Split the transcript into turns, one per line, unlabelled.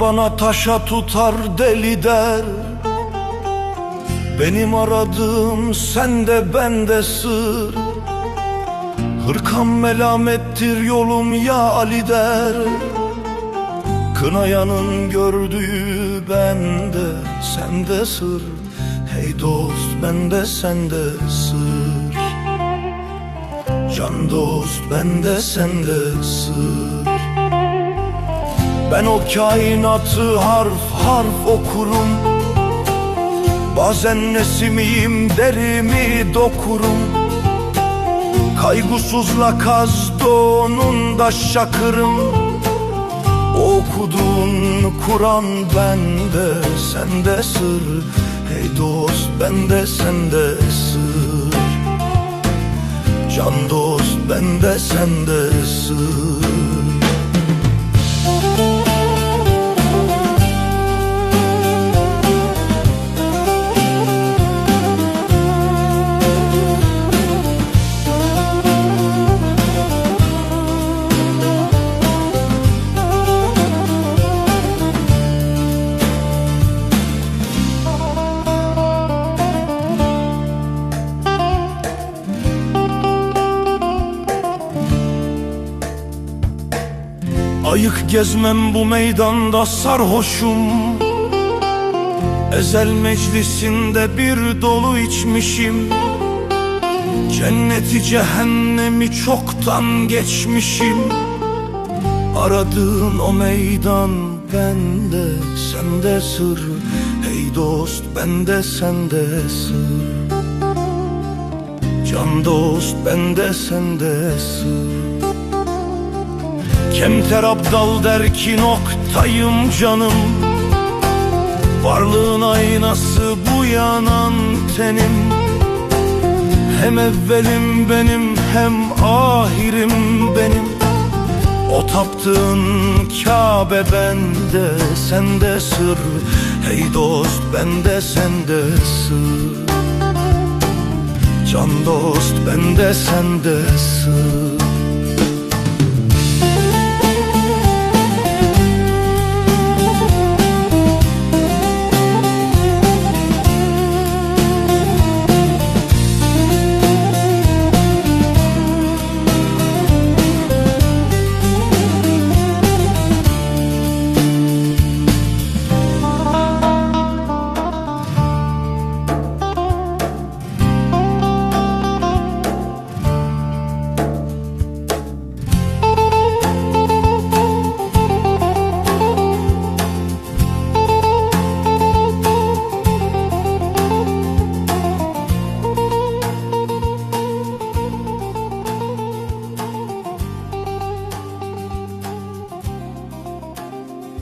bana taşa tutar deli der. Benim aradığım sende bende sır. Hırkam melamettir yolum ya Ali der. Kınayanın gördüğü bende sende sır. Hey dost bende sende sır. Can dost bende sende sır Ben o kainatı harf harf okurum. Bazen nesimiyim derimi dokurum. Kaygısızla kaz donunda şakırım. Okuduğun Kur'an bende sende sır. Hey dost bende sende sır. Can dost bende sende sır Ayık gezmem bu meydanda sarhoşum. Ezel meclisinde bir dolu içmişim. Cenneti cehennemi çoktan geçmişim. Aradığın o meydan bende sende sır. Hey dost bende sende sır. Can dost bende sende sır Kemter Abdal der ki noktayım canım. Varlığın aynası bu yanan tenim Hem evvelim benim hem ahirim benim. O taptığın Kabe bende sende sır. Hey dost bende sende sır. Can dost bende sende sır